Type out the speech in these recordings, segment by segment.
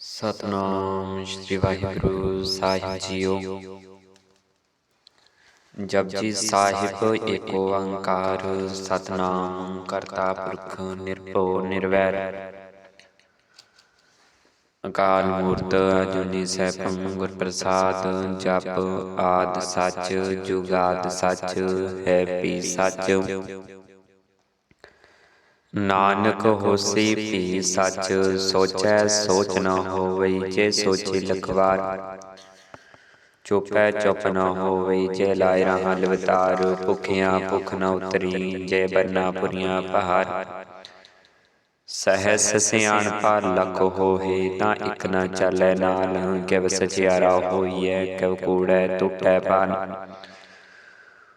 ਸਤਨਾਮ ਸ੍ਰੀ ਵਾਹਿਗੁਰੂ ਸਾਹਿਬ ਜੀਓ। ਜਪਜੀ ਸਾਹਿਬ ਏਕ ਓੰਕਾਰ ਸਤਨਾਮ ਕਰਤਾ ਪੁਰਖ ਨਿਰਭਉ ਨਿਰਵੈਰ। ਅਕਾਲ ਮੂਰਤ ਅਜੂਨੀ ਸੈਭੰ ਗੁਰ ਪ੍ਰਸਾਦ ਜਪ ਆਦ ਸੱਚ ਜੁਗਾਦ ਸੱਚ ਹੈ ਵੀ ਸੱਚ। ਨਾਨਕ ਹੋਸੀ ਭੀ ਸੱਚ, ਸੋਚੈ ਸੋਚ ਨਾ ਹੋਵੇ ਜੇ ਸੋਚੀ ਲਖਵਾਰ। ਚੁਪੈ ਚੁਪ ਨਾ ਹੋਵਈ ਜੇ ਲਾਇ ਰਹਾ ਲਵਤਾਰ, ਭੁਖਿਆ ਭੁਖ ਨ ਉਤਰੀ ਜੇ ਬਰਨਾ ਪੁਰੀਆਂ ਪਹਾਰ। ਸਹਸ ਸਿਆਣ ਪਰ ਲਖ ਹੋਏ ਤਾਂ ਇਕ ਨ ਚੱਲੈ ਨਾਲ, ਕਿਵ ਸਚਿਆਰਾ ਹੋਈਐ, ਕਿਵ ਕੂੜੈ ਟੁੱਟੈ ਪਾਨ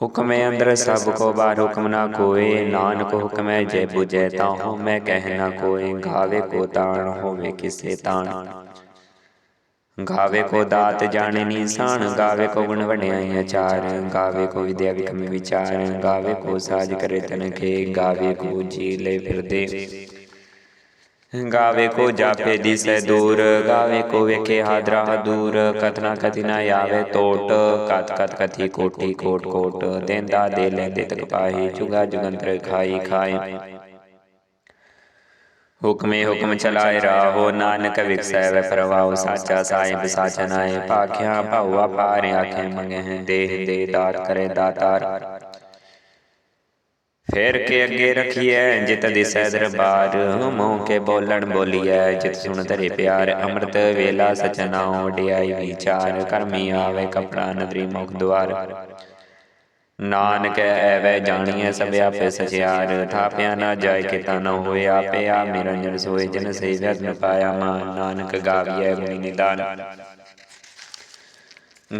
ਹੁਕਮੇ ਅੰਦਰ ਸਭ ਕੋ ਬਾਰ ਹੁਕਮ ਨਾ ਕੋਏ, ਨਾਨਕ ਹੁਕਮੈ ਜੇ 부ਜੈ ਤਾ ਮੈਂ ਕਹਿ ਨਾ ਕੋਏ, ਗਾਵੇ ਕੋ ਤਾਣ ਹੋਵੇ ਕਿਸੇ ਤਾਣ। ਗਾਵੇ ਕੋ ਦਾਤ ਜਾਣੇ ਨੀਸਾਨ, ਗਾਵੇ ਕੋ ਗੁਣ ਵਡਿਆਈ ਅਚਾਰ ਗਾਵੇ ਕੋ ਵਿਦਿਆ ਵਿਕਮ ਵਿਚਾਰ, ਗਾਵੇ ਕੋ ਸਾਜ ਕਰੇ ਤਨ ਕੇ ਗਾਵੇ ਕੋ ਜੀ ਲੈ ਫਿਰਦੇ। ਗਾਵੇ ਕੋ ਜਾਪੇ ਦਿਸੈ ਦੂਰ ਗਾਵੇ ਕੋ ਵੇਖੇ ਹਾਦਰਾ ਦੂਰ ਕਤਨਾ ਕਤੀ ਨਾ ਆਵੇ ਟੋਟ ਕਤ ਕਤ ਕਥੀ ਕੋਟੀ ਕੋਟ ਕੋਟ ਦੇਂਦਾ ਦੇ ਲੈਂਦੇ ਤਕ ਪਾਹੀ ਜੁਗਾ ਜੁਗੰਤਰ ਖਾਈ ਖਾਏ ਹੁਕਮੇ ਹੁਕਮ ਚਲਾਏ ਰਾਹੋ ਨਾਨਕ ਵਿਖਸੈ ਵੈ ਪ੍ਰਵਾਉ ਸਾਚਾ ਸਾਹਿਬ ਸਾਚਾ ਨਾਏ ਪਾਖਿਆ ਭਾਉਆ ਪਾਰ ਆਖੇ ਮੰਗੇ ਦੇਹ ਦੇ ਦਾਤ ਕਰੇ ਦਾਤਾਰ ਫੇਰ ਕੇ ਅੱਗੇ ਰਖੀਐ, ਜਿਤ ਦਿਸੈ ਦਰਬਾਰ। ਮੋਹ ਕੇ ਬੋਲਣ ਬੋਲੀਐ, ਜਿਤ ਸੁਣ ਧਰੇ ਪਿਆਰ। ਅੰਮ੍ਰਿਤ ਵੇਲਾ ਸਚਨਾਉ ਵਡਿਆਈ ਵਿਚਾਰ। ਕਰਮੀ ਆਵੇ ਕਪੜਾ ਨਦਰੀ ਮੁਖ ਦੁਆਰ। ਨਾਨਕ ਐਵੇਂ ਜਾਣੀਐ, ਸਭ ਆਪੇ ਸਚਿਆਰ। ਥਾਪਿਆ ਨਾ ਜਾਏ ਕਿਤਾ ਨ ਹੋਏ, ਆਪੇ ਆ ਨਿਰੰਜਨ ਸੋਏ ਜਨ ਸੇਵਿਆ ਨ ਪਾਇਆ ਮਾਨ, ਨਾਨਕ ਗਾਵੀਐ ਗੁਣੀ ਨਿਦਾਨ।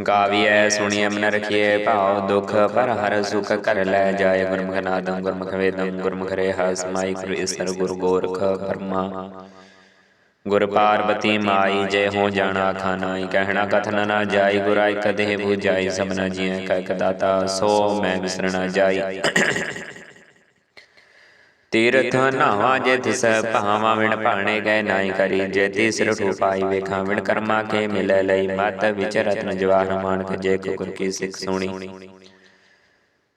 ਗਾਵੀਐ ਸੁਣੀਐ ਮਨ ਰਖੀਐ, ਭਾਉ ਦੁਖ ਪਰ ਹਰ ਸੁਖ ਕਰ ਲੈ, ਜਾਏ ਗੁਰਮੁਖ ਨਾਦੰ, ਗੁਰਮੁਖ ਵੇਦੰ, ਗੁਰਮੁਖ ਰੇਹਾ, ਸਮਾਈ ਗੁਰ ਈਸਰ, ਗੁਰ ਗੋਰਖ ਬਰਮਾ। ਗੁਰ ਪਾਰਬਤੀ ਮਾਈ, ਜੇ ਹੋ ਜਾਣਾ ਖਾਨਾਈ ਕਹਿਣਾ ਕਥਨ ਨਾ ਜਾਈ ਗੁਰਾਈ ਕਦੇ 부ਜਾਈ, ਸਭਨਾ ਜੀਐ ਕੈ ਕਦਾਤਾ, ਸੋ ਮੈਂ ਵਿਸਰਣਾ ਜਾਈ। ਤੀਰਥ ਨਾਵਾ ਜੇ ਤਿਸ ਭਾਵਾ ਵਿਣ ਭਾਣੇ ਗਏ ਨਾਈ ਕਰੀ ਜੇ ਤੀਸਰ ਠੂਪਾਈ ਵੇਖਾਂ ਵਿਣ ਕਰਮਾ ਕੇ ਮਿਲੈ ਲਈ ਮਤ ਵਿਚ ਰਤਨ ਜਵਾਹਰ ਮਾਨਕ ਜੇ ਕੁਕਰ ਕੀ ਸਿੱਖ ਸੁਣੀ।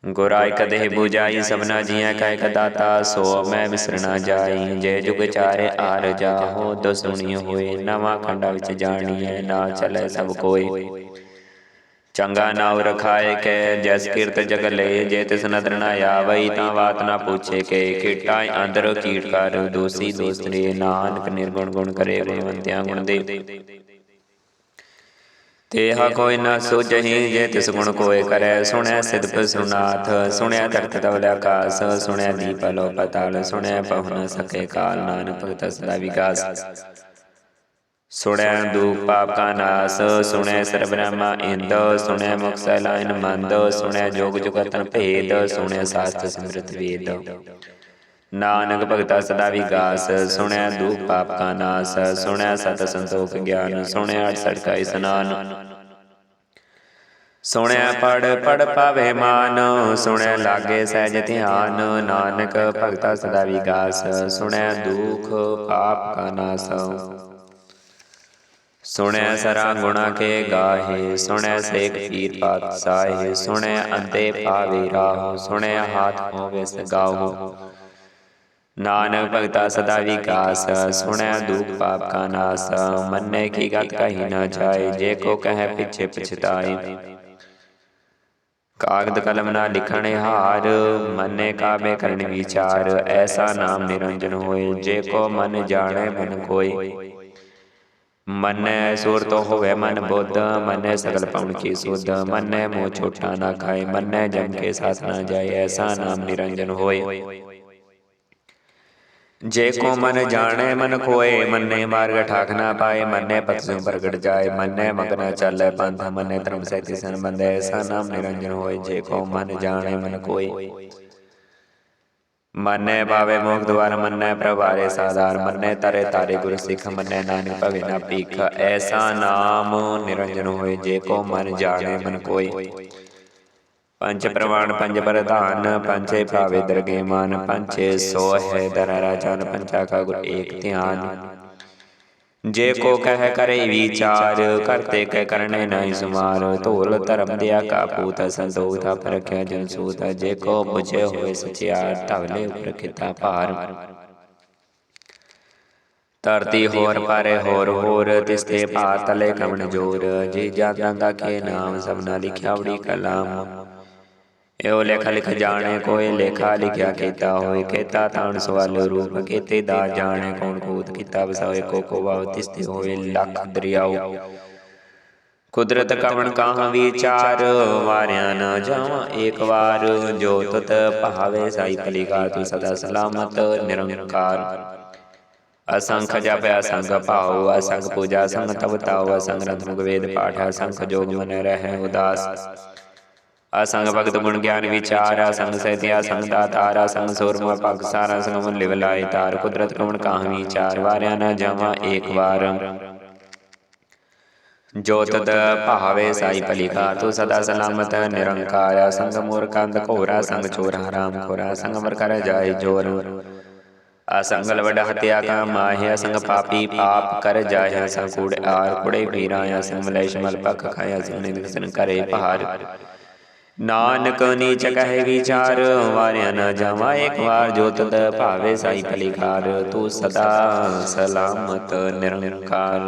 ਗੁਰਾਇ ਕਦੇ 부ਜਾਈ ਸਭਨਾ ਜੀਐ ਕੈ ਕਦਾਤਾ ਸੋ ਮੈਂ ਵਿਸਰਣਾ ਜਾਈ ਜੇ ਜੁਗ ਚਾਰੇ ਆਰ ਜਾਹੋ ਦੋ ਸੁਣੀ ਹੋਏ ਨਵਾਂ ਖੰਡਾ ਵਿੱਚ ਜਾਣੀਐ ਨਾ ਚਲੇ ਸਭ ਕੋਈ। ਚੰਗਾ ਨਾਉ ਰਖਾਏ ਕੇ ਜਸ ਕੀਰਤ ਜਗ ਲਏ ਜੇ ਤਿਸ ਨਦਰ ਨਾ ਆਵਈ ਤਾਂ ਬਾਤ ਨਾ ਪੁੱਛੇ ਕੇ ਕੀਟਾ ਅੰਦਰ ਕੀਟ ਕਰ ਦੋਸੀ ਦੋਸਤ ਰੇ ਨਾਨਕ ਨਿਰਗੁਣ ਗੁਣ ਕਰੇ ਗੁਣਵੰਤਿਆ ਗੁਣ ਦੇ। ਤੇਹਾ ਕੋਈ ਨਾ ਸੁਝਹੀ ਜੇ ਤਿਸ ਗੁਣ ਕੋਏ ਕਰੈ ਸੁਣੈ ਸਿਧ ਸੁਨਾਥ ਸੁਣਿਆ ਧਰਤ ਤਵਲ ਆਕਾਸ ਸੁਣਿਆ ਦੀਪ ਲੋ ਪਤਾਲ ਸੁਣਿਆ ਪਹੁ ਨ ਸਕੇ ਕਾਲ ਨਾਨਕ ਭਗਤ ਸਦਾ ਵਿਕਾਸ। ਸੁਣਿਆ ਦੂਪ ਪਾਪ ਕਾ ਨਾਸ ਸੁਣਿਆ ਸਰਬ ਬ੍ਰਹਮਾ ਇੰਦ ਸੁਣਿਆ ਮੁਖ ਸੈਲਾਇਨ ਮੰਦ ਸੁਣਿਆ ਜੋਗ ਜੁਗਤਨ ਭੇਦ ਸੁਣਿਆ ਸਾਸਤ ਸਿਮਰਤ ਵੇਦ ਨਾਨਕ ਭਗਤਾ ਸਦਾ ਵਿਗਾਸ ਸੁਣਿਆ ਦੂਪ ਪਾਪ ਕਾ ਨਾਸ ਸੁਣਿਆ ਸਤ ਸੰਤੋਖ ਗਿਆਨ ਸੁਣਿਆ ਅਠਸਠ ਕਾ ਇਸਨਾਨ ਸੁਣਿਆ ਪੜ ਪੜ ਪਾਵੇ ਮਾਨ ਸੁਣਿਆ ਲਾਗੇ ਸਹਿਜ ਧਿਆਨ ਨਾਨਕ ਭਗਤਾ ਸਦਾ ਵਿਗਾਸ ਸੁਣਿਆ ਦੁਖ ਪਾਪ ਕਾ ਨਾਸ ਸੁਣਿਆ ਸਰਾ ਗੁਣਾ ਕੇ ਗਾਹੇ ਸੁਣਿਆ ਸੇਖ ਪੀਰ ਪਾਤਸ਼ਾਹੇ ਸੁਣਿਆ ਅੰਤੇ ਪਾਵੇ ਰਾਹੋ ਸੁਣਿਆ ਹਾਥ ਹੋਵੇ ਸਗਾਹੋ ਨਾਨਕ ਭਗਤਾ ਸਦਾ ਵਿਕਾਸ ਸੁਣਿਆ ਦੁਖ ਪਾਪ ਕਾ ਨਾਸ ਮੰਨੇ ਕੀ ਗਤ ਕਹੀ ਨਾ ਜਾਏ ਜੇ ਕੋ ਕਹੈ ਪਿਛੇ ਪਛਤਾਏ ਕਾਗਦ ਕਲਮ ਨਾ ਲਿਖਣੇ ਹਾਰ ਮੰਨੇ ਕਾਬੇ ਕਰਨ ਵਿਚਾਰ ਐਸਾ ਨਾਮ ਨਿਰੰਜਨ ਹੋਏ ਜੇ ਕੋ ਮਨ ਜਾਣੇ ਮਨ ਕੋਈ ਮੰਨੈ ਸੁਰਤ ਹੋਵੇ ਮਨ ਬੁੱਧ ਮੰਨੈ ਸਗਲ ਪਉਣ ਕੀ ਸੁਧ ਮੰਨੈ ਮੋਹ ਛੋਟਾ ਨਾ ਖਾਏ ਮੰਨੈ ਜਮ ਕੇ ਸਾਥ ਨਾ ਜਾਏ ਐਸਾ ਨਾਮ ਨਿਰੰਜਨ ਹੋਏ ਜੇ ਕੋ ਮਨ ਜਾਣੈ ਮਨ ਖੋਏ ਮੰਨੇ ਮਾਰਗ ਠਾਕ ਨਾ ਪਾਏ ਮੰਨੇ ਪਤ ਸਿਉ ਪ੍ਰਗਟ ਜਾਏ ਮੰਨੇ ਮਗਨ ਚੱਲੈ ਪੰਥ ਮੰਨੇ ਧਰਮ ਸਹਿਤੀ ਸਨ ਬੰਦੇ ਐਸਾ ਨਾਮ ਨਿਰੰਜਨ ਹੋਏ ਜੇ ਕੋ ਮਨ ਜਾਣੈ ਮਨ ਮੰਨੈ ਭਾਵੇ ਮੋਖ ਦਵਾਰ ਮੰਨੈ ਪ੍ਰਭਾਰੇ ਸਾਧਾਰ, ਮੰਨੈ ਤਰੇ ਤਾਰੇ ਗੁਰ ਸਿੱਖ, ਮੰਨੈ ਨਾਨਕ ਭਵੇ ਨਾ ਭੀਖ। ਐਸਾ ਨਾਮ ਨਿਰੰਜਨ ਹੋਏ, ਜੇ ਕੋ ਮਨ ਜਾਣੇ ਮਨ ਕੋਏ। ਪੰਜ ਪ੍ਰਮਾਣ ਪੰਜ ਪ੍ਰਧਾਨ ਪੰਚੇ ਭਾਵੇ ਦਰਗੇ ਮਾਨ ਪੰਚੇ ਸੋ ਹੈ ਦਰ ਰਾਜਨ ਪੰਚਾ ਕਾ ਗੁਰ ਏਕ ਧਿਆਨ। ਜੇ ਕੋ ਕਹਿ ਕਰੇ ਵਿਚਾਰ ਕਰਤੇ ਕਹਿ ਕਰਨੇ ਨਹੀਂ ਸੁਮਾਰ। ਧੂਲ ਧਰਮ ਦਿਆ ਕਾ ਪੂਤ ਸੰਤੋਖ ਥਾ ਪਰਖਿਆ ਜਨ ਸੂਤ ਜੇ ਕੋ ਬੁਝੇ ਹੋਏ ਸਚਿਆਰ ਧਵਲੇ ਉਪਰ ਕਿਤਾ ਭਾਰ। ਧਰਤੀ ਹੋਰ ਪਾਰੇ ਹੋਰ ਹੋਰ ਤਿਸਤੇ ਪਾਤਲੇ ਕਵਣ ਜੋਰ। ਜੀ ਜਾਂਦਾ ਕੇ ਨਾਮ ਸਭਨਾ ਲਿਖਿਆ ਬੜੀ ਕਲਾਮ। ਇਹੋ ਲੇਖਾ ਲਿਖ ਜਾਣੇ ਕੋਈ ਲੇਖਾ ਲਿਖਿਆ ਕੀਤਾ ਹੋਏ ਕੀਤਾ ਤਾਣ ਸਵਾਲ ਰੂਪ ਕੀਤੇ ਦਾ ਜਾਣੇ ਕੌਣ ਕੂਤ ਕੀਤਾ ਵਸਾਏ ਕੋ ਕੋ ਵਾਵ ਤਿਸਤੇ ਹੋਏ ਲੱਖ ਦਰਿਆਉ ਕੁਦਰਤ ਕਵਣ ਕਾਹ ਵਿਚਾਰ ਵਾਰਿਆ ਨਾ ਜਾਵਾਂ ਏਕ ਵਾਰ ਜੋ ਤਤ ਭਾਵੇ ਸਾਈ ਭਲੀਕਾਰ ਤੂੰ ਸਦਾ ਸਲਾਮਤ ਨਿਰੰਕਾਰ। ਅਸੰਖ ਜਪ ਅਸੰਖ ਭਾਉ ਅਸੰਖ ਪੂਜਾ ਸੰਗ ਤਵ ਤਾਉ ਅਸੰਖ ਮੁਖ ਵੇਦ ਪਾਠ ਅਸੰਖ ਜੋਗ ਮਨ ਰਹਿ ਉਦਾਸ। ਅਸੰਗ ਭਗਤ ਗੁਣ ਗਿਆਨ ਵਿਚਾਰ, ਅਸੰਗ ਸਹਿਤਿਆ ਸੰਗ ਦਾਤਾਰ ਅਸੰਗ ਸੂਰਮਾ ਪਗ ਸਾਰਾ ਸੰਗ ਮਨ ਲਿਵ ਲਾਇ ਤਾਰ, ਕੁਦਰਤ ਕਵਣ ਕਾਹ ਵਿਚਾਰ, ਵਾਰਿਆ ਨਾ ਜਾਵਾਂ ਏਕ ਵਾਰ। ਜੋ ਤਦ ਭਾਵੇ ਸਾਈ ਭਲੀਕਾ ਤੂੰ ਸਦਾ ਸਲਾਮਤ, ਨਿਰੰਕਾਰ ਸੰਗ ਮੂਰ ਕੰਦ ਘੋਰਾ ਸੰਗ ਚੋਰਾ ਰਾਮ ਖੋਰਾ ਸੰਗ ਮਰ ਕਰ ਜਾਏ ਜੋਰ। ਅਸੰਗਲ ਵਡ ਹਤਿਆ ਕਾ ਮਾਹਿਆ ਸੰਗ ਪਾਪੀ ਪਾਪ ਕਰ ਜਾਏ ਸੰਗ ਕੂੜ ਆਰ, ਕੁੜੇ ਪੀਰਾ ਸੰਗ ਮਲੇਸ਼ ਮਲ ਪਖ ਖਾਇਆ ਸੁਨੇ ਦਿਸਨ ਕਰੇ ਪਹਾੜ ਨਾਨਕ ਨੀਚ ਕਹੇ ਵਿਚਾਰ, ਵਾਰਿਆ ਨਾ ਜਾਵਾ ਇੱਕ ਵਾਰ, ਜੋ ਭਾਵੇ ਸਾਈ ਭਲੀਕਾਰ, ਤੂੰ ਸਦਾ ਸਲਾਮਤ ਨਿਰੰਕਾਰ।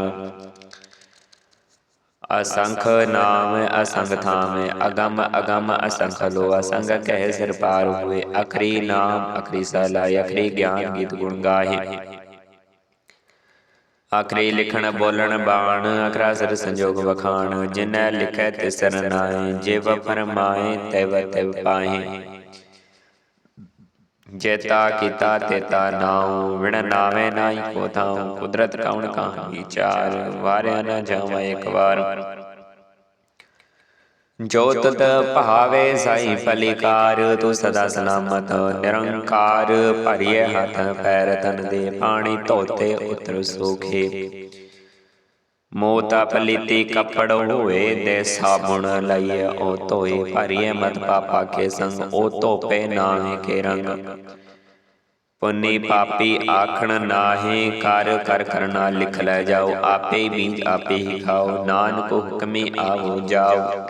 ਅਸੰਖ ਨਾਮ ਅਸੰਗ ਥਾਮ, ਅਗਮ, ਅਗੰਮ, ਅਸੰਖ ਲੋ, ਅਸੰਗ ਕਹਿ ਸਿਰ ਪਾਰ ਹੋਏ, ਅਖਰੀ ਨਾਮ, ਅਖਰੀ ਸਲਾਈ ਅਖਰੀ ਗਿਆਨ ਗੀਤ ਗੁਣ ਗਾਹੇ। ਆਖਰੀ ਲਿਖਣ ਬੋਲਣ ਬਾਣ ਅਖਰਾ ਸਿਰ ਸੰਜੋਗ ਵਖਾਣ ਜਿਨੈ ਲਿਖੈ ਤਿਸ ਨਾਏ ਜਿਵ ਫਰਮਾਏ ਤਿਵ ਤਿਵ ਪਾਹੇ ਜੇਤਾ ਕੀਤਾ ਤੇਤਾ ਨਾਉ ਵਿਣ ਨਾਵੇਂ ਨਾਈ ਕੋ ਥਾਉ। ਕੁਦਰਤ ਕਉਣ ਕਾ ਵਿਚਾਰ ਵਾਰਿਆ ਨਾ ਜਾਵਾਂ ਇੱਕ ਵਾਰ। ਜੋ ਭਾਵੇ ਸਾਈ ਫਲਿਕਾਰ, ਤੂੰ ਸਦਾ ਸਲਾਮਤ ਨਿਰੰਕਾਰ, ਭਰੀਏ ਹੱਥ ਪੈਰ ਤਨ ਦੇ ਪਾਣੀ ਧੋਤੇ ਉਤਰ ਸੋਖੇ। ਮੋਤਾ ਪਲੀਤੀ ਕੱਪੜ ਹੋਏ ਦੇ ਸਾਬੁਣ ਲਈਏ, ਉਹ ਧੋਏ ਭਰੀਏ ਮਤ ਪਾਪਾ ਕੇ ਸੰਗ, ਉਹ ਧੋਪੇ ਨਾਹੇ ਕੇ ਰੰਗ। ਪੁੰਨੀ ਪਾਪੀ ਆਖਣ ਨਾਹੀ, ਕਰ ਕਰ ਕਰਨਾ ਲਿਖ ਲੈ ਜਾਓ, ਆਪੇ ਬੀਜ ਆਪੇ ਹੀ ਖਾਓ, ਨਾਨਕ ਹੁਕਮੇ ਆਵੋ ਜਾਓ।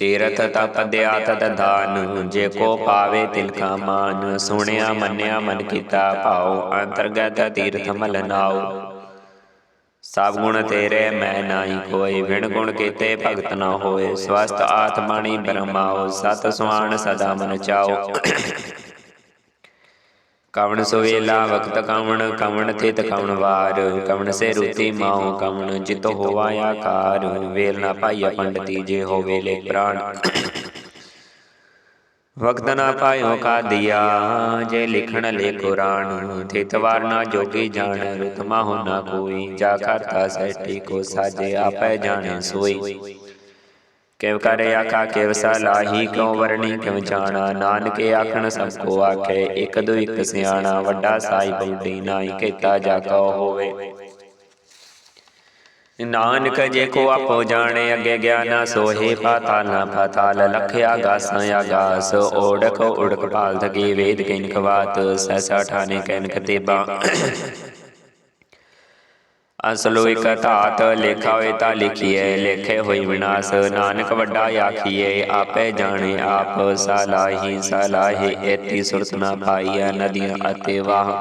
ਤੀਰਥ ਤਪ ਦਿਆ ਤਦ ਦਾਨ ਜੇ ਕੋ ਪਾਵੇ ਤਿਲ ਕਾ ਮਾਨ ਸੁਣਿਆ ਮੰਨਿਆ ਮਨ ਕੀਤਾ ਭਾਉ ਅੰਤਰਗਤ ਤੀਰਥ ਮਲ ਨਾਉ। ਸਭ ਗੁਣ ਤੇਰੇ ਮੈਂ ਨਾਹੀ ਕੋਈ ਵਿਣ ਗੁਣ ਕੀਤੇ ਭਗਤ ਨਾ ਹੋਏ। ਸਵਸਤ ਆਤਮਾਣੀ ਬ੍ਰਹਮਾਉ ਸਤ ਸੁਆਣ ਸਦਾ ਮਨ ਚਾਓ ਕਵਣ ਸੁਵੇਲਾ ਵਕਤ ਕਵਣ ਕਵਣ ਥਿਤ ਕਵਣ ਵਾਰ ਕਵਣ ਸੇ ਰੂਤੀ ਮਾਉ ਕਵਣ ਜਿਤ ਹੋਵਾ ਆਕਾਰ ਵੇਲ ਨਾ ਪਾਈਆ ਪੰਡਤੀ ਜੇ ਹੋਵੇ ਲੇ ਪ੍ਰਾਣ। ਵਕਤ ਨਾ ਪਾਇਓ ਕਾ ਦਿਆ ਜੇ ਲਿਖਣ ਲੇ ਕੁਰਾਨ। ਥਿਤ ਵਾਰ ਨਾ ਜੋਗੀ ਜਾਣ ਰੁਤਮਾ ਹੋ ਨਾ ਕੋਈ ਜਾ ਕਰਤਾ ਸੈਟੀ ਕੋ ਸਾਜੇ ਆਪੈ ਜਾਣੇ ਸੋਈ। ਕਿਵ ਕਰੇ ਆਖਾ ਕਿਵ ਸਲਾਹੀ ਕਿਉ ਵਰਣੀ ਕਿਵ ਜਾਣਾ? ਨਾਨਕ ਆਖਣ ਸਭ ਕੋ ਆਖੇ ਇਕ ਦੋ ਇਕ ਸਿਆਣਾ ਵੱਡਾ ਸਾਈ ਬੁੱਢੀ ਨਾਈ ਕੀਤਾ ਜਾ ਕਉ ਹੋਵੇ। ਨਾਨਕ ਜੇ ਕੋ ਆਪੋ ਜਾਣੇ ਅੱਗੇ ਗਿਆਨਾ ਸੋਹੇ ਪਾਤਾਲ ਨਾ ਪਾਤਾਲ ਲਖਿਆ ਗਾਸ ਆਗਾਸ ਓੜਕ ਉੜਕ ਪਾਲ ਥਕੀ ਵੇਦ ਕਿਨ ਖਵਾਤ ਸੈਸਾ ਠਾਨੇ ਕੈਨ ਕਤੇਬਾ ਅਸਲੋ ਇਕ ਧਾਤ ਲੇਖਾ ਹੋਏ ਤਾਂ ਲਿਖੀਏ ਲੇਖੇ ਹੋਈ ਵਿਨਾਸ਼, ਨਾਨਕ ਵੱਡਾ ਆਖੀਏ ਆਪੇ ਜਾਣੇ ਆਪ, ਸਲਾਹੀ ਸਲਾਹੀ, ਏਤੀ ਸੁਰਤ ਨਾ ਪਾਈਐ ਨਦੀਆਂ ਅਤੇ ਵਾਹ।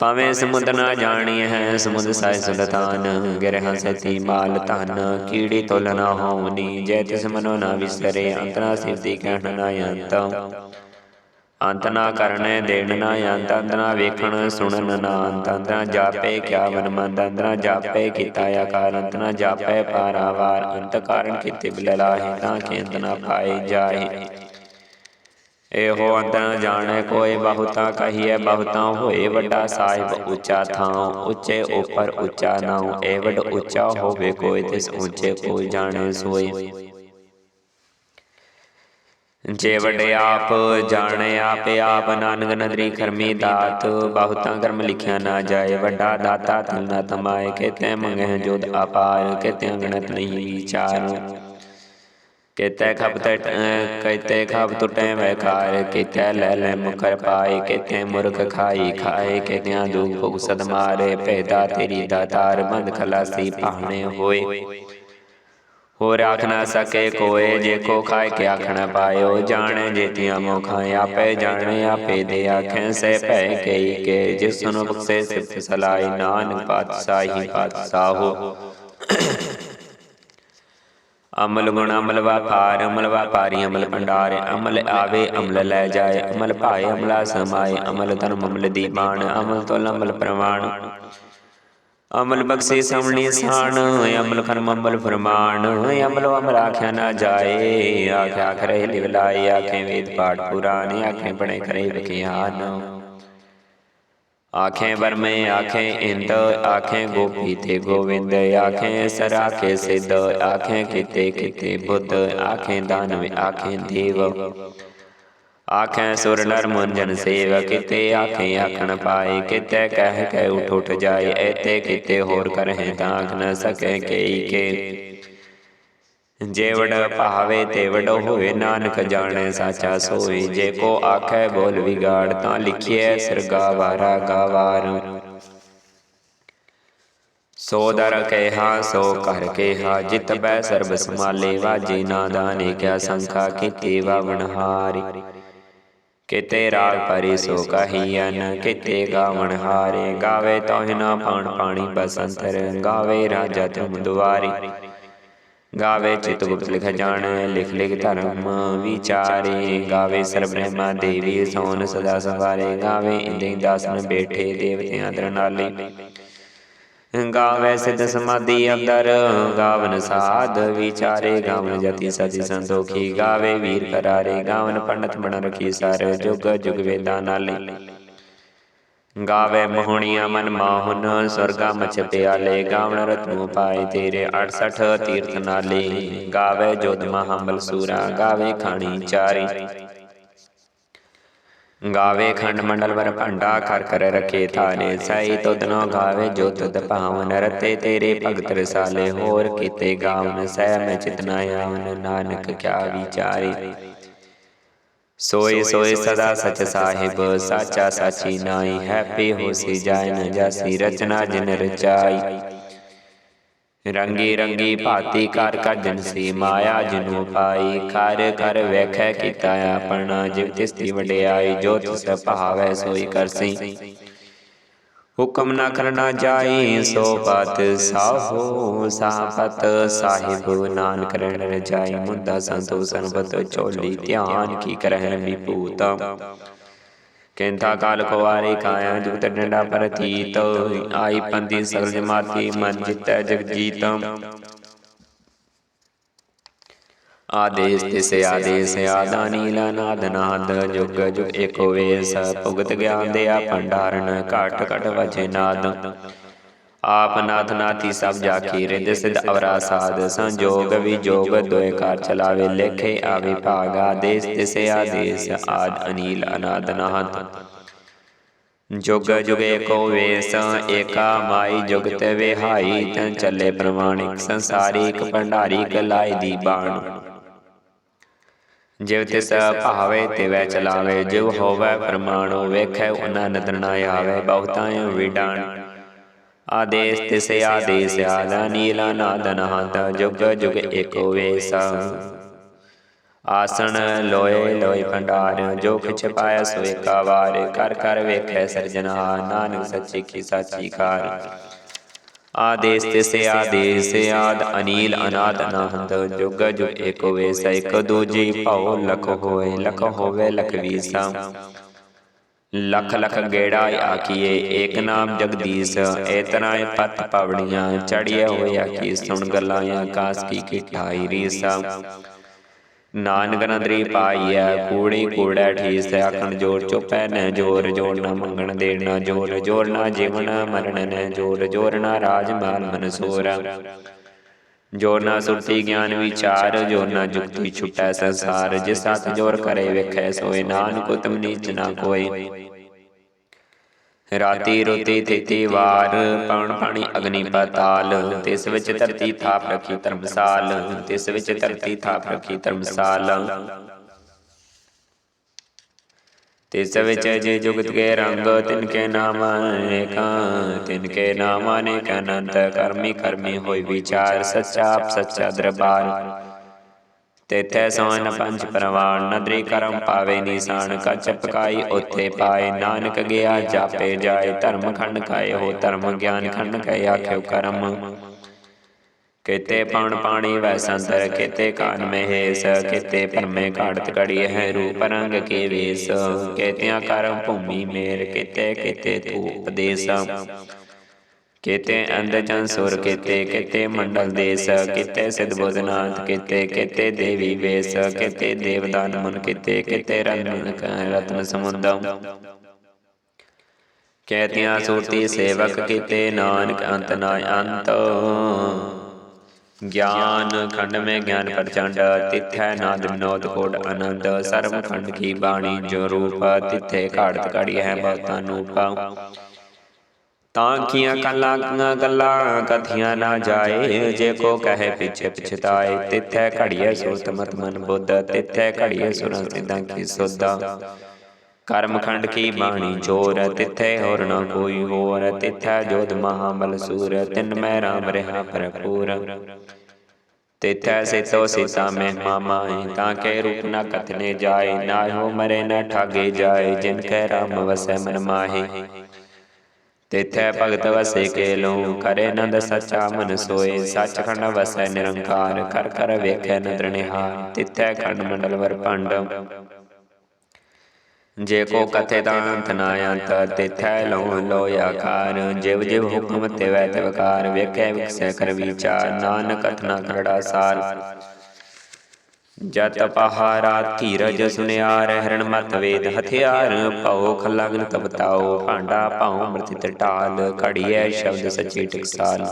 ਭਾਵੇਂ ਸਮੁੰਦ ਨਾ ਜਾਣੀ ਹੈ ਸਮੁੰਦ ਸਾਇ ਸੁਲਤਾਨ, ਗਿਰਹ ਸਤੀ ਮਾਲ ਧਨ, ਕੀੜੀ ਤੁਲ ਨਾ ਹੋਵਨੀ ਜੈ ਤਿਸ ਮਨੋ ਨਾ ਵਿਸਰੇ ਅੰਤਨਾ ਸਿਰਤੀ ਕਹਿਣ ਨਾ ਅੰਤ ਅੰਤ ਨਾ ਕਰਨੇ ਦੇਣ ਨਾ ਅੰਤ ਅੰਤ ਨਾ ਵੇਖਣ ਸੁਣਨ ਨਾ ਅੰਤ ਅੰਤ ਨਾ ਜਾਪੇ ਕਿਆ ਮਨ ਮੰਦ ਅੰਤ ਨਾ ਜਾਪੇ ਕੀਤਾ ਆਕਾਰ, ਅੰਤ ਨਾ ਜਾਪੇ ਪਾਰਾਵਾਰ, ਅੰਤ ਕਾਰਨ ਕੀਤੇ ਬਿਲਲਾਹੇ ਤਾਂ ਕਿ ਅੰਤ ਨਾ ਪਾਏ ਜਾਏ। ਇਹੋ ਅੰਤਰ ਜਾਣੈ ਕੋਈ ਬਹੁਤਾ ਕਹੀਐ ਬਹੁਤਾ ਹੋਏ ਵੱਡਾ ਸਾਹਿਬ ਉੱਚਾ ਥਾਂ ਉੱਚੇ ਉਪਰ ਉੱਚਾ ਨਾਉ ਏ ਵੱਡ ਉੱਚਾ ਹੋਵੇ ਕੋਈ, ਤਿਸ ਉੱਚੇ ਕੋ ਜਾਣੈ ਸੋਏ। ਜੇ ਵਡੇ ਆਪ, ਜਾਣੇ ਆਪੇ ਆਪ ਨਾਨਕ ਨਦਰੀ ਕਰਮੀ ਦਾਤ, ਬਹੁਤਾ ਕਰਮ ਲਿਖਿਆ ਨਾ ਜਾਏ, ਵੱਡਾ ਦਾਤਾ ਤਿਲ ਨਾ ਤਮਾਏ, ਕੇਤੇ ਮੰਗਹਿ ਜੋਦ ਅਪਾਰ, ਕੇਤੇ ਅੰਗਣਤ ਨਹੀਂ ਵਿਚਾਰ। ਕੇਤੇ ਖਪ ਤਟ ਕੇਤੇ ਖਪ ਟੁਟੈ ਵੈਕਾਰ ਕਾਰ ਲੈ ਲੈ ਮੁਕਰ ਪਾਏ, ਕੇਤੇ ਮੁਰਖ ਖਾਈ ਖਾਏ, ਕੇਤਿਆਂ ਦੁਖ ਭੁਗ ਸਦ ਮਾਰੇ ਪੈਦਾ ਤੇਰੀ ਦਾਤਾਰ, ਬੰਦ ਖਲਾਸੀ ਪਾਹਣੇ ਹੋਏ। ਹੋਰ ਆਖ ਨਾ ਸਕੇ ਕੋਏ, ਜੇ ਕੋ ਖਾਏ ਕੇ ਆਖਣਾ ਪਾਇਓ, ਜਾਣੇ ਜੇਤੀਆਂ ਮੋ ਖਾਏ ਆਪੇ ਜਾਣੇ, ਆਪੇ ਦੇ ਆਖੈ ਸੇ ਭੈ ਕਈ ਕੇ ਜਿਸ ਨੂੰ ਬਖਸ਼ੇ ਸਿਫਤ ਸਲਾਈ ਨਾਨਕ ਪਾਤਸ਼ਾਹੀ ਪਾਤਸ਼ਾਹੋ। ਅਮਲ ਗੁਣ ਅਮਲ ਵਾਪਾਰ, ਅਮਲ ਵਾਪਾਰੀ ਅਮਲ ਭੰਡਾਰ, ਅਮਲ ਆਵੇ, ਅਮਲ ਲੈ ਜਾਏ, ਅਮਲ ਭਾਏ, ਅਮਲਾ ਸਮਾਏ, ਅਮਲ ਧਰਮ ਅਮਲ ਦੀਵਾਨ, ਅਮਲ ਤੋਲ ਅਮਲ ਪ੍ਰਮਾਣ ਅਮਲ ਬਖਸ਼ੇ ਸਮਣੀ ਸਾਣ, ਅਮਲ ਕਰਮ ਅਮਲ ਫਰਮਾਨ ਅਮਲ ਅਮਲ ਆਖਿਆ ਨਾ ਜਾਏ, ਆਖਿਆ ਕਰੇ ਲਿਵਲਾਈ ਆਖੇ ਵੇਦ ਪਾਠ ਪੁਰਾਣੇ, ਆਖੇ ਬਣੇ ਕਰੇ ਵਿਖਿਆਨ ਆਖੇ ਵਰਮੇ, ਆਖੇ ਇੰਦ, ਆਖੇ ਗੋਪੀ ਤੇ ਗੋਵਿੰਦ, ਆਖੇ ਸਰ ਆਖੇ ਸਿੱਧ, ਆਖੇ ਕਿਤੇ ਕਿਤੇ ਬੁੱਧ, ਆਖੇ ਦਾਨਵ, ਆਖੇ ਦੇਵ। ਆਖੈ ਸੁਰ ਨਰ ਮਨ ਸੇਵ ਕਿਤੇ ਆਖੇ ਆਖਣ ਪਾਏ, ਕਿਤੇ ਕਹਿ ਕੇ ਉਠ ਉਠ ਜਾਏ ਐਤੇ ਕਿਤੇ ਹੋਰ ਕਰਹਿ ਤਾਂ ਨ ਸਕੇ ਕਈ ਕੇ। ਜੇ ਭਾਵੇ ਤੇ ਹੋਏ, ਨਾਨਕ ਜਾਣੈ ਸਾਚਾ ਸੋਈ ਜੇ ਕੋ ਆਖੈ ਬੋਲ ਵਿਗਾੜ, ਤਾਂ ਲਿਖਿਐ ਸਰਗਾ ਵਾਰਾ ਗਾਵਾਰ। ਸੋ ਦਰ ਕਹਿਆ ਸੋ ਕਰ ਕਹਿਆ ਜਿਤ ਬੈ ਸਰਬ ਸਮਾਲੇ ਵਾਜੀ ਨਾਦਾਨੇ ਕਿਆ ਸੰਖਾ ਕੀਤੀ ਵਵਨਹਾਰੀ ਕਿਤੇ ਰਾਗ ਪਰੀ ਸੋ ਕਹੀਨ ਕਿਤੇ ਗਾਵਣ ਹਾਰੇ। ਗਾਵੇ ਤੋਹਿ ਨਾ ਪਾਣ ਪਾਣੀ ਬਸੰਤਰ, ਗਾਵੇ ਰਾਜਾ ਤੁਮ ਦੁਆਰੀ। ਗਾਵੇ ਚਿਤ ਗੁਪਤ ਲਿਖ ਜਾਣ, ਲਿਖ ਲਿਖ ਧਰਮ ਵਿਚਾਰੇ। ਗਾਵੇ ਸਰਬ ਬ੍ਰਹਮਾ ਦੇਵੀ ਸੋਨ ਸਦਾ ਸਵਾਰੇ। ਗਾਵੇ ਇੰਦੇ ਦਾਸਨ ਬੈਠੇ ਦੇਵਤਿਆਂ ਦਰਨਾਲੇ। ਗਾਵੇ ਸਿਧ ਸਮਾਧੀ ਅੰਦਰ, ਗਾਵਨ ਸਾਧ ਵਿਚਾਰੇ, ਗਾਵਨ ਜਤੀ ਸਦੀ ਸੰਤੋਖੀ, ਗਾਵੇ ਵੀਰ ਕਰਾਰੇ, ਗਾਵਨ ਪੰਡਤ ਬਣ ਰਖੀ ਸਰ, ਜੁਗ ਜੁਗ ਵੇਦਾਂ ਨਾਲੇ ਗਾਵੇ ਮੋਹਣੀਆਂ ਮਨ ਮਾਹੁਨ, ਸੁਰਗਾ ਮਚ ਪਿਆਲੇ ਗਾਵਣ ਰਤਨੂ ਪਾਏ ਤੇਰੇ 68 ਤੀਰਥ ਨਾਲੇ। ਗਾਵੇ ਜੋਧ ਮਹਾਬਲ ਸੂਰਾ, ਗਾਵੇ ਖਾਣੀ ਚਾਰੀ। ਗਾਵੇ ਖੰਡ ਮੰਡਲ ਵਰ ਭੰਡਾ ਕਰ ਕਰ ਰਖੇ ਥਾਨੇ ਸਈ ਤੁਧਨੋ ਗਾਵੇ ਜੋ ਤੁਧ ਭਾਵਨ ਰਤੇ ਤੇਰੇ ਭਗਤ ਰਸਾਲੇ ਹੋਰ ਕੀਤੇ ਗਾਵਨ ਸਹਿ ਮੈਂ ਚਿਤਨਾ ਆਵਨ, ਨਾਨਕ ਕਿਆ ਵਿਚਾਰੇ। ਸੋਏ ਸੋਏ ਸਦਾ ਸਚ ਸਾਹਿਬ, ਸਾਚਾ ਸਾਚੀ ਨਾਈ ਹੈਪੀ ਹੋਸੀ ਜਾਇ ਨ ਜਾਸੀ ਰਚਨਾ ਜਿਨ ਰਚਾਈ। ਰੰਗੀ ਰੰਗੀ ਭਾਤੀ ਕਰ ਕਰ ਜਨਸੀ ਮਾਇਆ ਜਿਨੂ ਪਾਈ ਕਰ ਕਰ ਵੇਖੈ ਕੀਤਾ ਆਪਣਾ ਜਿਵ ਤਿਸ ਦੀ ਵਡਿਆਈ ਜੋ ਤਿਸ ਭਾਵੈ ਸੋਈ ਕਰਸੀ ਹੁਕਮ ਨਾ ਕਰਨਾ ਜਾਈ ਸੋ ਪਤ ਸਾਹੋ ਸਾਪਤ ਸਾਹਿਬ ਨਾਨਕ ਰਹਿਣ ਰਜਾਈ ਮੁੰਦਾ ਸੰਤੋ ਸਰਬਤ ਚੋਲੀ ਧਿਆਨ ਕੀ ਕਰਹਿ ਵਿਭੂਤ ਕਹਿੰਦਾ ਕਾਲ ਕੁਵਾਰੇ ਕਾਇਆ ਜੁਗਤ ਡੰਡਾ ਪ੍ਰਤੀਤ ਆਈ ਪੰਦੀ ਸਗਲ ਜਮਾਤੀ, ਮਨ ਜਿਤੈ ਜਗਜੀਤ। ਆਦੇਸ ਤਿਸੇ ਆਦੇਸ ਆਦਾਨੀ ਨਾਦ ਨਾਦ, ਜੁਗ ਜੁਗ ਏਕੋ ਵੇਸ। ਭੁਗਤ ਗਿਆਨ ਦਿਆ ਭੰਡਾਰਨ, ਘਟ ਘਟ ਵਜੇ ਨਾਦ। ਆਪ ਨਾਥ ਨਾਥੀ ਸਭ ਜਾਕੀ ਰਿੰਦ ਸਿਧ ਅਵਰਾ ਸਾਧ ਸੰਜੋਗ ਵਿਜੋਗ ਦੋਇ ਕਾਰ ਚਲਾਵੇ, ਲੇਖੇ ਆਵੇ ਭਾਗ ਆਦੇਸ, ਤਿਸੇ ਆਦੇਸ ਆਦ ਅਨੀਲ ਅਨਾਦ ਨਾਦ ਜੁਗ ਜੁਗੇ ਕੋ ਵੇਸ, ਏਕਾ ਮਾਈ ਜੁਗਤ ਵਿਹਾਈ, ਤਨ ਚੱਲੇ ਪ੍ਰਮਾਣਿਕ ਸੰਸਾਰਿਕ ਭੰਡਾਰੀ ਕਲਾਈ ਦੀ ਬਾਣ। ਜਿਵ ਤਿਸ ਭਾਵੇ, ਤਿਵੈ ਚਲਾਵੇ, ਜਿਵ ਹੋਵੈ ਪ੍ਰਮਾਣੋ, ਵੇਖੈ ਉਹਨਾਂ ਨਦਰ ਨਾ ਆਵੇ, ਬਹੁਤਾਂ ਵਿਡਾਣ। ਆਦੇਸ ਤਿਸ ਆਦੇਸ ਆਦਾ ਨੀਲਾ ਨਾਦਨ ਹੰਤ ਜੁਗ ਜੁਗ ਏਕੋ ਵੇਸਾ। ਆਸਣ ਲੋਏ ਲੋਏ ਭੰਡਾਰ ਜੋ ਕਿਛ ਪਾਇਆ ਸੋ ਏਕਾ ਵਾਰ। ਕਰ ਕਰ ਵੇਖੈ ਸਰਜਨਹਾਰ ਨਾਨਕ ਸੱਚੀ ਕੀ ਸਾਚੀ ਕਾਰ ਆਦੇਸ ਤਿਸੇ ਆਦੇਸ ਆਦ ਅਨੀਲ ਅਨਾਦ ਅਨਹਦ ਜੁਗ ਜੁਗ ਏਕੋ ਵੇਸ। ਇਕ ਦੂਜੀ ਭਉ ਲਖ ਹੋਏ, ਲਖ ਹੋਵੇ ਲਖ ਵੀਸਾ। ਲਖ ਲਖ ਗੇੜਾ ਆਖੀਏ ਏਕ ਨਾਮ ਜਗਦੀਸ਼ ਏਤਨਾ ਪਤ ਪਵੜੀਆਂ ਚੜੀਏ ਹੋਏ ਆਖੀ ਸੁਣ ਗੱਲਾਂ ਆਕਾਸ ਕੀ ਕਿਠਾਈ ਰੀਸਾ। ਨਾਨਕ ਨਦਰੀ ਪਾਈਐ ਕੂੜੀ ਕੂੜੈ ਠੀਸ ਆਖਣ ਜੋਰ ਚੁਪੈ ਨ ਜੋਰ ਜੋਰ ਨਾ ਮੰਗਣ ਦੇਣਾ ਜੋਰ ਜੋਰ ਨਾ ਜੀਵਨ ਮਰਨ ਨ ਜੋਰ ਜੋਰ ਨਾ ਰਾਜ ਮਾਲ ਮਨਸੂਰ ਜੋਰ ਨਾ ਸੁਰਤੀ ਗਿਆਨ ਵਿਚਾਰ ਜੋਰ ਨਾ ਜੁਗਤੀ ਛੁਟੈ ਸੰਸਾਰ, ਜਿਸ ਸਤ ਜੋਰ ਕਰੇ ਵੇਖੈ ਸੋਏ ਨਾਨਕ, ਉਤਮ ਨੀਚ ਨਾ ਕੋਏ। ਰਾਤੀ ਰੋਤੀ ਤੇਤੀ ਵਾਰ, ਪਵਨ ਪਾਣੀ ਅਗਨੀ ਪਤਾਲ, ਤਿਸ ਵਿੱਚ ਧਰਤੀ ਥਾਪ ਰੱਖੀ ਧਰਮਸਾਲ, ਤਿਸ ਵਿੱਚ ਧਰਤੀ ਥਾਪ ਰੱਖੀ ਧਰਮਸਾਲ। ਤਿਸ ਵਿੱਚ ਜੇ ਜੁਗਤ ਕੇ ਰੰਗ ਤਿਨ ਕੇ ਨਾਮ ਅਨੇਕਾਂ ਤਿਨ ਕੇ ਨਾਮ ਅਨੇਕ ਅਨੰਤ ਕਰਮੀ ਕਰਮੀ ਹੋਈ ਵਿਚਾਰ ਸੱਚਾ ਆਪ ਸੱਚਾ ਦਰਬਾਰ। ਤੇਥੇ ਸੋਨ ਪੰਜ ਪ੍ਰਵਾਨ ਨਦਰੀ ਕਰਮ ਪਾਵੇ ਨਿਸ਼ਾਨ ਕਚ ਪਕਾਈ ਉਥੇ ਪਾਏ ਨਾਨਕ ਗਿਆ ਜਾਪੇ ਜਾਏ ਧਰਮ ਖੰਡ ਕਾਏ ਹੋ ਧਰਮ ਗਿਆਨ ਖੰਡ ਕੈ ਆਖਿਓ ਕਰਮ। ਕਿਤੇ ਪਉਣ ਪਾਣੀ ਵੈ ਸੰਤਰ ਕਿਤੇ ਕਾਨ ਮਹੇਸ, ਕਿਤੇ ਪਰਮੇ ਘਾੜਤ ਕੜੀ ਹੈ ਰੂਪ ਰੰਗ ਕੇ ਵੇਸ, ਕਿਤਿਆਂ ਕਰਮ ਭੂਮੀ ਮੇਰ, ਕਿਤੇ ਕਿਤੇ ਤੂ ਉਪਦੇਸ ਕਿਤੇ ਅੰਧ ਸੁਰ, ਕਿਤੇ ਕਿਤੇ ਮੰਡਲ ਦੇਸ, ਕਿਤੇ ਸਿਧ ਬੋਧਨਾਥ, ਕਿਤੇ ਕਿਤੇ ਦੇਵੀ ਵੇਸ, ਕਿਤੇ ਦੇਵਦਾਨ ਮਨ, ਕਿਤੇ ਕਿਤੇ ਰਤਨ ਰਤਨ ਸਮੁੰਦਮ ਕਹਿਤਿਆਂ ਸੂਰਤੀ ਸੇਵਕ, ਕਿਤੇ ਨਾਨਕ ਅੰਤ ਨਾ ਅੰਤ। ਗਿਆਨ ਖੰਡ ਮੈਂ ਗਿਆਨ ਪ੍ਰਚੰਡ, ਤਿਥੈ ਨਾਦ ਵਿਨੋਦ ਕੋਟ ਆਨੰਦ ਸਰਬ ਖੰਡ ਕੀ ਬਾਣੀ ਜੋ ਰੂਪ, ਤਿਥੈ ਘਾੜਤ ਘੜੀ ਹੈ ਬਹੁਤਾ ਨੂਪਾ ਤਾਂ ਕੀਆਂ ਕੱਲਾ ਗੱਲਾਂ, ਕਥੀਆਂ ਨਾ ਜਾਏ, ਜੇ ਕੋ ਕਹੇ ਪਿਛੇ ਪਛਤਾਏ, ਤਿਥੈ ਘੜੀਏ ਸੁਰਤ ਮਤ ਮਨ ਬੁੱਧ, ਤਿਥੈ ਘੜੀਏ ਸੁਰਾਂ ਸਿੱਧਾਂ ਕੀ ਸੁਧਾ। ਕਰਮ ਖੰਡ ਕੀ ਬਾਣੀ ਜੋਰ ਤਿਥੈ ਹੋਰ ਨਾ ਕੋਈ ਹੋਰ ਤਿਥੈ ਜੋਧ ਮਹਾਬਲ ਸੂਰ ਤਿਨ ਮੈਂ ਰਾਮ ਰਹਾ ਭਰਪੂਰ। ਤਿਥੈ ਸਿਤੋ ਸੀਤਾ ਮਹਿਮਾ ਮਾਏ ਤਾਂ ਕੇ ਰੂਪ ਨਾ ਕਥਨੇ ਜਾਏ ਨਾ ਹੋ ਮਰੇ ਨਾ ਠਾਗੇ ਜਾਏ ਜਿਨ ਕੈ ਰਾਮ ਵਸੈ ਮਨ ਮਾਹੀ। ਤਿਥੈ ਭਗਤ ਵਸੇ ਕੇ ਲੋ ਕਰੇ ਨੰਦ ਸੱਚਾ ਮਨ ਸੋਏ ਸੱਚਖੰਡ ਵਸੈ ਨਿਰੰਕਾਰ ਕਰ ਕਰ ਵੇਖੈ ਨਦਰ ਨਿਹਾਰ ਤਿਥੈ ਖੰਡ ਮੰਡਲ ਵਰ ਭੰਡ ਜੇ ਕੋ ਕਥੇ ਤਾਂ ਅੰਤ ਨਾ ਅੰਤ ਤਿਥੈ ਲੋ ਲੋ ਆਕਾਰ ਜਿਵ ਜਿਵ ਹੁਕਮ ਤੇ ਵੈ ਤਵਕਾਰ ਵੇਖੈ ਵਿਖਸੈ ਕਰ ਵਿਚਾਰ। ਨਾਨਕ ਕਥਨਾ ਕਰੜਾ ਸਾਰ। ਜਤ ਪਹਾਰਾ ਧੀਰਜ ਸੁਨਿਆਰ। ਹਰਣ ਮਤ ਵੇਦ ਹਥਿਆਰ। ਭਉ ਖਲਗਨ ਤਪਤਾਓ ਭਾਂਡਾ ਭਾਉ ਮ੍ਰਿਤ ਢਾਲ ਘੜੀਐ ਸ਼ਬਦ ਸੱਚੀ ਟਿਕਸਾਲ।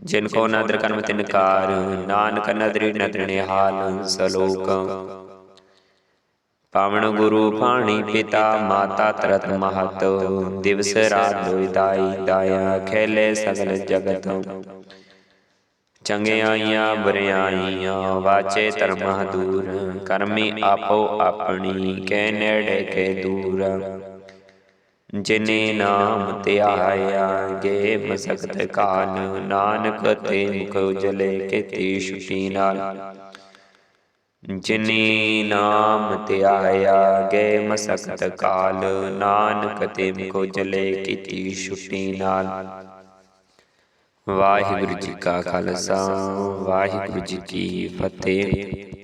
ਜਿਨ ਕੋ ਨਦਰ ਕਰਮ ਤਿਨਕਾਰ ਨਾਨਕ ਨਦਰੀ ਨਦਰ ਨਿਹਾਲ। ਸਲੋਕ ਪਾਵਨ ਗੁਰੂ ਪਾਣੀ ਪਿਤਾ ਮਾਤਾ ਤਰਤ ਮਹਤ ਦਿਵਸ ਰਾਤ ਲੋਇ ਦਾਈ ਦਾਇਆ ਖੇਲੇ ਸਗਲ ਜਗਤ। ਚੰਗਿਆਈਆਂ ਬਰਿਆਈਆਂ ਵਾਚੇ ਧਰਮਾ ਦੂਰ ਕਰਮੀ ਆਪੋ ਆਪਣੀ ਕੈ ਨੇੜੇ ਕੇ ਦੂਰ। ਜਿਨੇ ਨਾਮ ਧਿਆਇਆ ਗੇ ਮਸਕਤ ਕਾਲ ਨਾਨਕ ਤੇ ਮੁਖ ਉਜਲੇ ਕੀਤੀ ਛੁਟੀ ਨਾਲ। ਜਿਨੇ ਨਾਮ ਧਿਆਇਆ ਗਏ ਮਸਕਤ ਕਾਲ, ਨਾਨਕ ਤੇ ਮੁਖ ਉਜਲੇ ਕੀਤੀ ਛੁੱਟੀ ਨਾਲ। ਵਾਹਿਗੁਰੂ ਜੀ ਕਾ ਖਾਲਸਾ, ਵਾਹਿਗੁਰੂ ਜੀ ਕੀ ਫਤਿਹ।